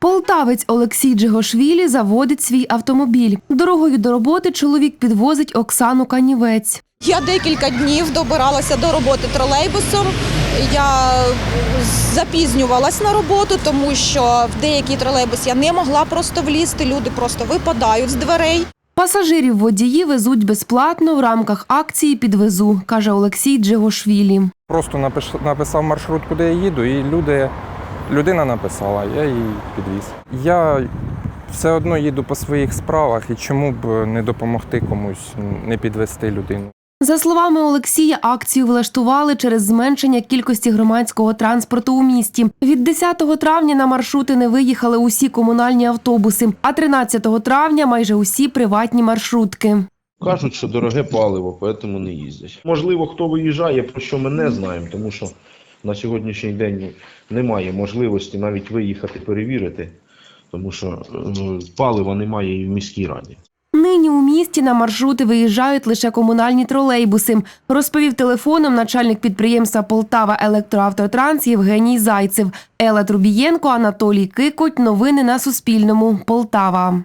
Полтавець Олексій Джигошвілі заводить свій автомобіль. Дорогою до роботи чоловік підвозить Оксану Канівець. Я декілька днів добиралася до роботи тролейбусом. Я запізнювалась на роботу, тому що в деякий тролейбус я не могла просто влізти. Люди просто випадають з дверей. Пасажирів водії везуть безплатно в рамках акції Підвезу, каже Олексій Джигошвілі. Просто напиш- написав маршрут, куди я їду, і люди, людина написала, я її підвіз. Я все одно їду по своїх справах, і чому б не допомогти комусь, не підвести людину. За словами Олексія, акцію влаштували через зменшення кількості громадського транспорту у місті. Від 10 травня на маршрути не виїхали усі комунальні автобуси, а 13 травня майже усі приватні маршрутки. Кажуть, що дороге паливо, тому не їздять. Можливо, хто виїжджає, про що ми не знаємо, тому що на сьогоднішній день немає можливості навіть виїхати перевірити, тому що е, палива немає і в міській раді. Нині у місті на маршрути виїжджають лише комунальні тролейбуси, розповів телефоном начальник підприємства Полтава Електроавтотранс Євгеній Зайцев. Ела Трубієнко, Анатолій Кикоть. Новини на Суспільному. Полтава.